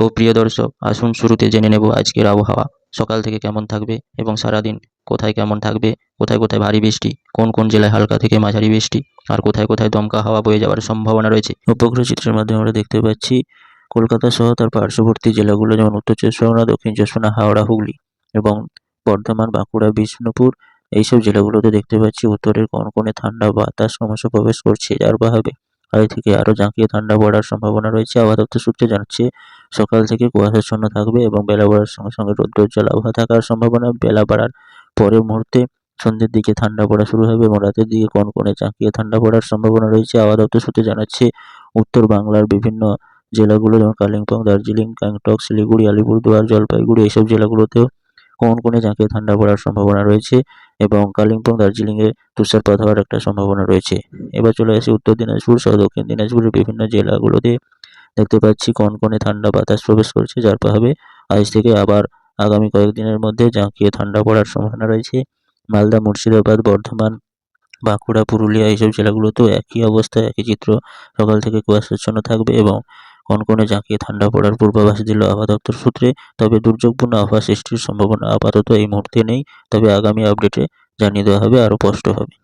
তো প্রিয় দর্শক, আসুন শুরুতে জেনে নেব আজকের আবহাওয়া। সকাল থেকে কেমন থাকবে এবং সারাদিন কোথায় কেমন থাকবে? কোথায় কোথায় ভারী বৃষ্টি? কোন কোন জেলায় হালকা থেকে মাঝারি বৃষ্টি? আর কোথায় কোথায় দমকা হাওয়া বয়ে যাওয়ার সম্ভাবনা রয়েছে? উপগ্রহ চিত্রের মাধ্যমে আমরা দেখতে পাচ্ছি, কলকাতা সহ তার পার্শ্ববর্তী জেলাগুলো যেমন উত্তর চব্বিশ পরগনা, দক্ষিণ চব্বিশ পরগনা, হাওড়া, হুগলি এবং বর্ধমান, বাঁকুড়া, বিষ্ণুপুর, এইসব জেলাগুলোতে দেখতে পাচ্ছি উত্তরের কনকনে ঠান্ডা বাতাস ক্রমশ প্রবেশ করছে, যার প্রভাবে আজ থেকে আরও জাঁকিয়ে ঠান্ডা পড়ার সম্ভাবনা রয়েছে। আবহাওয়া দপ্তর সূত্রে জানাচ্ছে সকাল থেকে কুয়াশাচ্ছন্ন থাকবে এবং বেলা বাড়ার সঙ্গে সঙ্গে রৌদ্রোজ্জ্বল আবহাওয়া থাকার সম্ভাবনা। বেলা বাড়ার পরের মুহূর্তে সন্ধ্যের দিকে ঠান্ডা পড়া শুরু হবে এবং রাতের দিকে কনকনে জাঁকিয়ে ঠান্ডা পড়ার সম্ভাবনা রয়েছে। আবহাওয়া দপ্তর সূত্রে জানাচ্ছে, উত্তর বাংলার বিভিন্ন জেলাগুলো যেমন কালিম্পং, দার্জিলিং, গ্যাংটক, শিলিগুড়ি, আলিপুরদুয়ার, জলপাইগুড়ি এইসব জেলাগুলোতেও কনকনে জাঁকিয়ে ঠান্ডা পড়ার সম্ভাবনা রয়েছে এবং কালিম্পং, দার্জিলিংয়ে তুষারপাত হওয়ার একটা সম্ভাবনা রয়েছে। এবার চলে আসি উত্তর দিনাজপুর সহ দক্ষিণ দিনাজপুরের বিভিন্ন জেলাগুলোতে দেখতে পাচ্ছি কনকনে ঠান্ডা বাতাস প্রবেশ করছে, যার প্রভাবে আজ থেকে আবার আগামী কয়েকদিনের মধ্যে জাঁকিয়ে ঠান্ডা পড়ার সম্ভাবনা রয়েছে। মালদা, মুর্শিদাবাদ, বর্ধমান, বাঁকুড়া, পুরুলিয়া এইসব জেলাগুলোতেও একই অবস্থা, একই চিত্র। সকাল থেকে কুয়াশাচ্ছন্ন থাকবে এবং কনকনে জাঁকিয়ে ঠান্ডা পড়ার পূর্বাভাস দিল আবহাওয়া দপ্তর সূত্রে। তবে দুর্যোগপূর্ণ আবহাওয়া সৃষ্টির সম্ভাবনা আপাতত এই মুহূর্তে নেই। তবে আগামী আপডেটে জানিয়ে দেওয়া হবে, আরও স্পষ্টভাবে